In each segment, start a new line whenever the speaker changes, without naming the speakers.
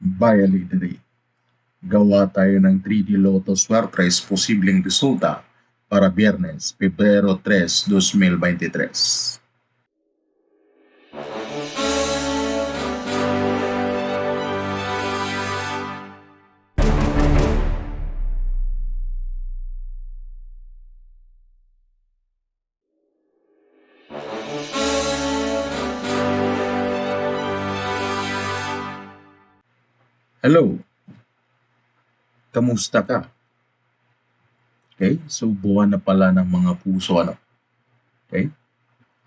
Vialidity. Gawa tayo ng 3D Lotto Swertres posibleng resulta para Biyernes, Pebrero 3, 2023. Hello. Kamusta ka? Okay, so buwan na pala ng mga puso ano. Okay?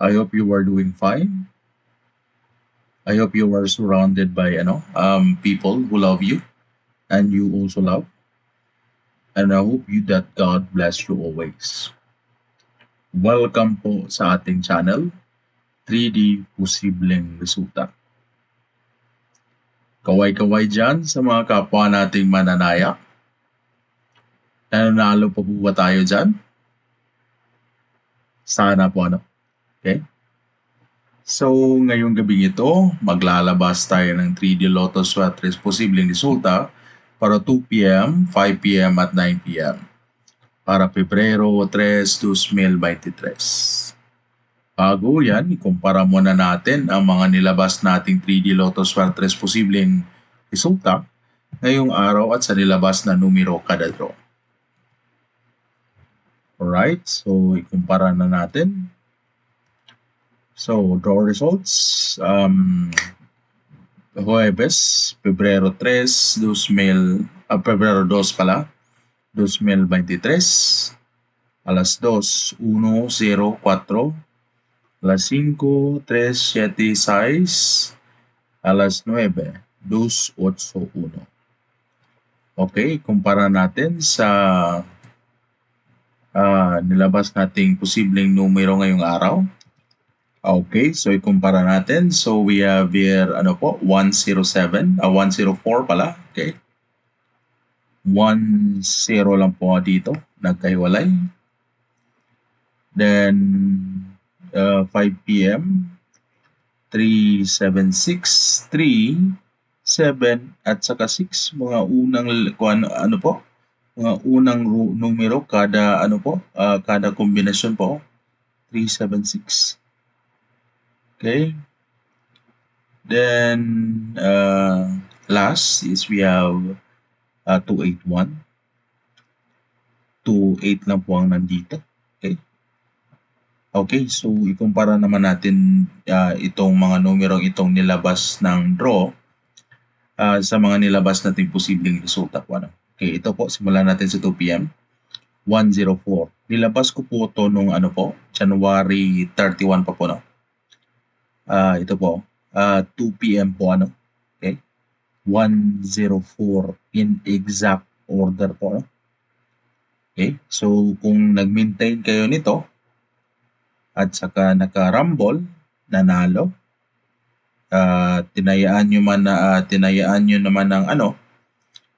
I hope you are doing fine. I hope you are surrounded by ano, um, people who love you and you also love. And I hope you that God bless you always. Welcome po sa ating channel, 3D Posibleng Resulta. Kaway-kaway dyan sa mga kapwa nating mananaya. Nananalo pa po ba tayo dyan? Sana po ano. Okay? So, ngayong gabi ito, maglalabas tayo ng 3D Lotto Sweatres posibleng resulta para 2 p.m., 5 p.m. at 9 p.m. para Pebrero 3, 2023. Bago yan, ikumpara muna natin ang mga nilabas nating 3D Lotto Swertres posibleng resulta ngayong araw at sa nilabas na numero kada draw. Alright, so ikumpara na natin. So, draw results. Um, Huwebes, Pebrero 3, 2000, uh, Pebrero 2 pala, 2023, alas 2, 1, 0, 4, alas 5, 3, 7, 6, alas 9, 2, 8, 1. Okay, kumpara natin sa uh, nilabas nating posibleng numero ngayong araw. Okay, so ikumpara natin. So we have here, ano po, 107, uh, 104 pala. Okay. 1-0 lang po dito, nagkahiwalay. Then, uh, 5 p.m., 376, 3, 7, at saka 6, mga unang, ano, ano po, mga unang numero kada, ano po, uh, kada kombinasyon po, 376. Okay. Then, uh, last is we have uh, 281. 28 lang po ang nandito. Okay. So ikumpara naman natin uh, itong mga numerong itong nilabas ng draw uh, sa mga nilabas nating posibleng resulta po. Ano? Okay, ito po, simulan natin sa 2 p.m. 104. Nilabas ko po ito nung ano po, January 31 pa po, no? uh, ito po, uh, 2 p.m. po ano, okay? 104 in exact order po. No? Okay, so kung nag-maintain kayo nito at saka naka-rumble, nanalo, uh, tinayaan nyo man na uh, tinayaan nyo naman ng ano,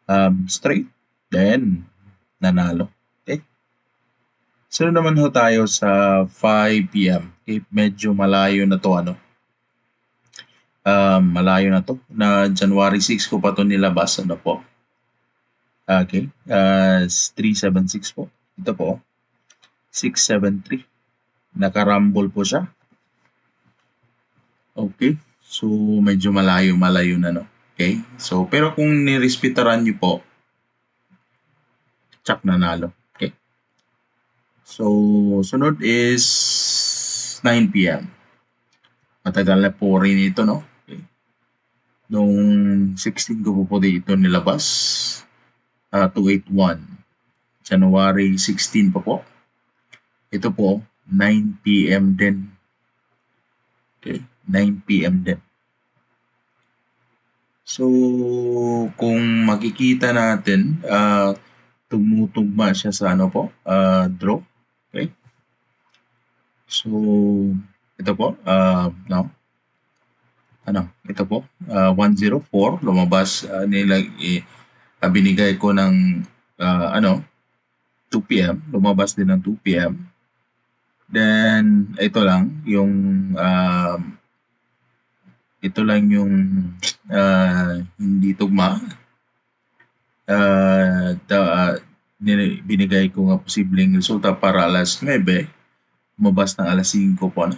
um, straight, then nanalo. Okay? So naman ho tayo sa 5 p.m. Okay, medyo malayo na to ano um, malayo na to na January 6 ko pa to nilabas ano po okay uh, 376 po ito po 673 nakarambol po siya okay so medyo malayo malayo na no okay so pero kung nirespetaran niyo po tsak nanalo okay so sunod is 9 p.m. Matagal na po rin ito, no? Nung 16 ko po po dito nilabas, uh, 281. January 16 pa po. Ito po, 9 p.m. din. Okay, 9 p.m. din. So, kung makikita natin, uh, tumutugma siya sa ano po, uh, draw. Okay? So, ito po, uh, no? ano, ito po, uh, 104, lumabas uh, nila, eh, binigay ko ng, uh, ano, 2 p.m., lumabas din ng 2 p.m. Then ito lang yung um, ito lang yung uh, hindi tugma. Uh, ta, uh, binigay ko nga posibleng resulta para alas 9, mabas ng alas 5 po. Ano?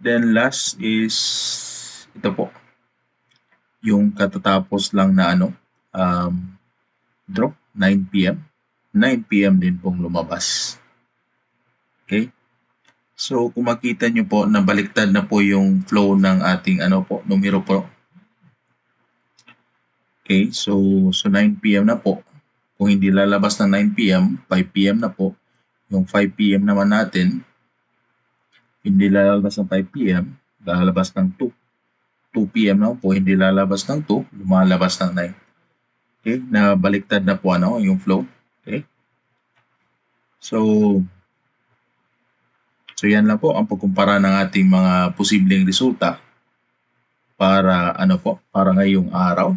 Then last is ito po. Yung katatapos lang na ano um, drop 9 PM. 9 PM din pong lumabas. Okay? So kung makita nyo po na baliktad na po yung flow ng ating ano po, numero po. Okay, so so 9 p.m. na po. Kung hindi lalabas ng 9 p.m., 5 p.m. na po. Yung 5 p.m. naman natin, hindi lalabas ng 5 p.m., lalabas ng 2. 2 p.m. na po, hindi lalabas ng 2, lumalabas ng 9. Okay, na baliktad na po ano, yung flow. Okay. So, so yan lang po ang pagkumpara ng ating mga posibleng resulta para ano po, para ngayong araw.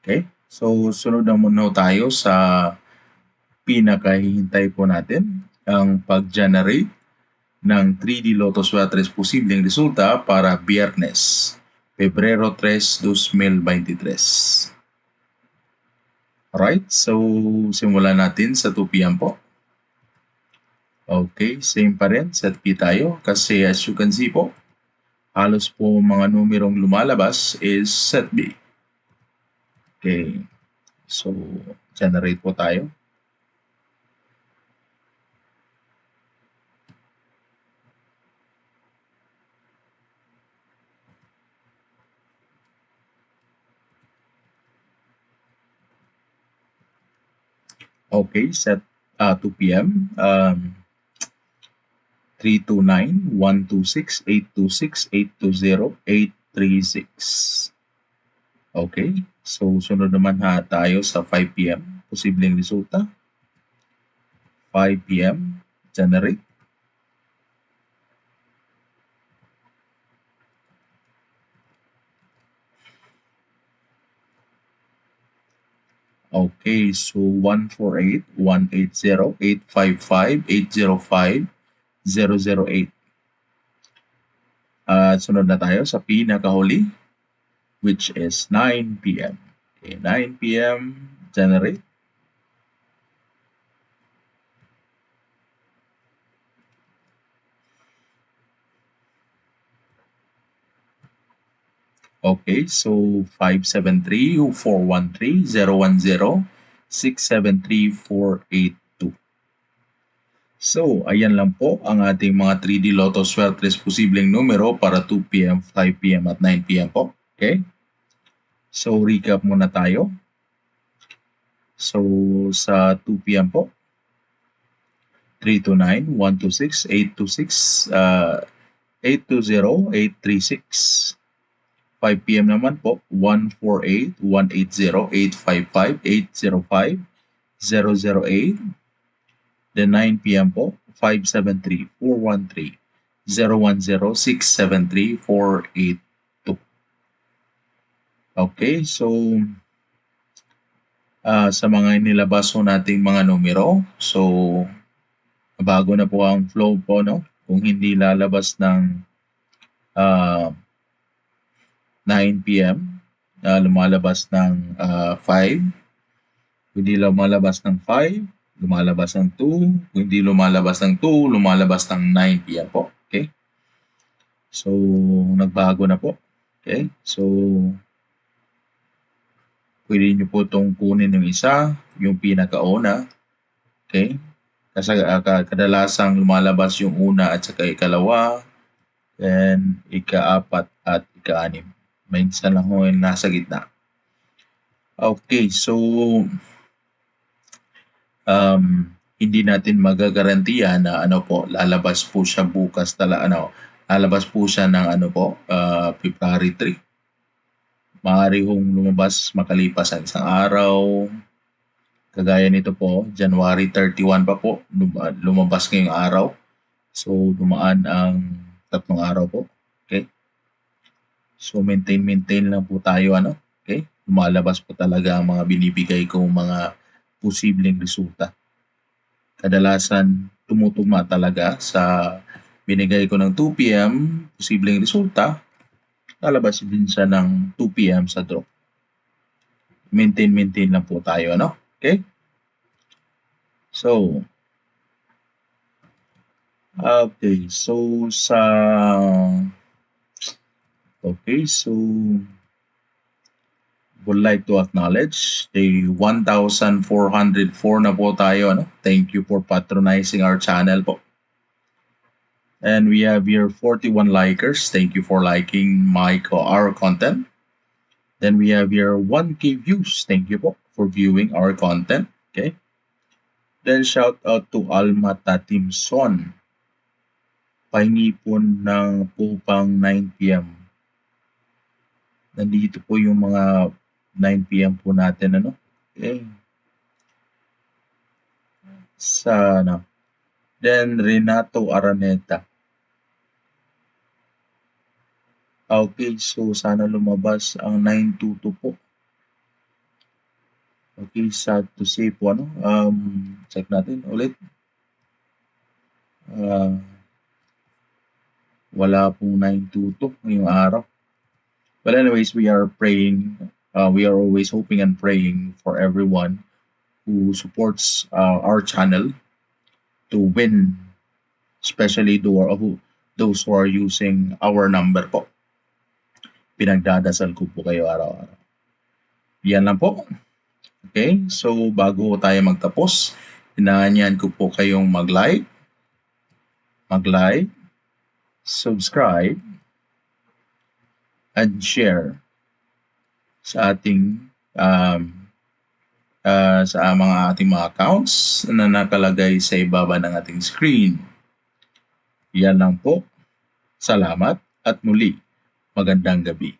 Okay? So, sunod na muna tayo sa pinakahihintay po natin, ang pag-generate ng 3D Lotus Watres posibleng resulta para Biyernes, Pebrero 3, 2023. Alright, so simulan natin sa 2 p.m. po. Okay, same pa rin, set P tayo kasi as you can see po, halos po mga numerong lumalabas is set B. Okay, so generate po tayo. Okay, set uh, 2 p.m. Um, 329, 126, 826, 820, 836. Okay, so sunod naman ha tayo sa 5 p.m. Posibleng resulta. 5 p.m. Generate. Okay, so 148, 180, 855, 805, 008. At sunod na tayo sa pinakahuli, which is 9 p.m. Okay, 9 p.m. Generate. Okay, so 573, So, ayan lang po ang ating mga 3D Lotto Swertres posibleng numero para 2 p.m., 5 p.m. at 9 p.m. po. Okay? So, recap muna tayo. So, sa 2 p.m. po, 329, 126, 826, uh, 820, 836. 5 p.m. naman po, 148, 180, 855, 805, 008. Then 9 p.m. po, 573, 413, 010, 673, 482. Okay, so uh, sa mga nilabas po nating mga numero, so bago na po ang flow po, no? Kung hindi lalabas ng uh, 9 p.m. Uh, lumalabas ng uh, 5. Hindi lumalabas ng 5, lumalabas ng 2. Hindi lumalabas ng 2, lumalabas ng 9 p.m. po. Okay? So, nagbago na po. Okay? So, pwede nyo po itong kunin yung isa, yung pinakauna. Okay? Kasi uh, kadalasang lumalabas yung una at saka ikalawa, then ika-apat at ika-anim. Minsan lang ho yung nasa gitna. Okay, so um, hindi natin magagarantiya na ano po, lalabas po siya bukas tala ano, lalabas po siya ng ano po, uh, February 3. Maaari hong lumabas makalipas ang isang araw. Kagaya nito po, January 31 pa po, lumabas ngayong araw. So, dumaan ang tatlong araw po. Okay? So maintain-maintain lang po tayo ano. Okay? Lumalabas po talaga ang mga binibigay kong mga posibleng resulta. Kadalasan tumutugma talaga sa binigay ko ng 2 p.m. posibleng resulta. Lalabas din siya ng 2 p.m. sa drop. Maintain-maintain lang po tayo ano. Okay? So, okay. So, sa... Okay, so... Would like to acknowledge the 1,404 na po tayo. Ano? Thank you for patronizing our channel po. And we have here 41 likers. Thank you for liking my our content. Then we have here 1k views. Thank you po for viewing our content. Okay. Then shout out to Alma Tatimson. Pahingi po ng pupang 9 p.m. Nandito po yung mga 9 p.m. po natin ano. Okay. Sa ano. Then Renato Araneta. Okay, so sana lumabas ang 922 po. Okay, sad to say po ano. Um, check natin ulit. Ah, wala pong 922 ngayong araw. But anyways, we are praying. Uh, we are always hoping and praying for everyone who supports uh, our channel to win, especially those who, those who are using our number po. Pinagdadasal ko po kayo araw-araw. Yan lang po. Okay, so bago tayo magtapos, inaanyan ko po kayong mag-like, mag-like, subscribe, and share sa ating um, uh, sa mga ating mga accounts na nakalagay sa ibaba ng ating screen. Yan lang po. Salamat at muli, magandang gabi.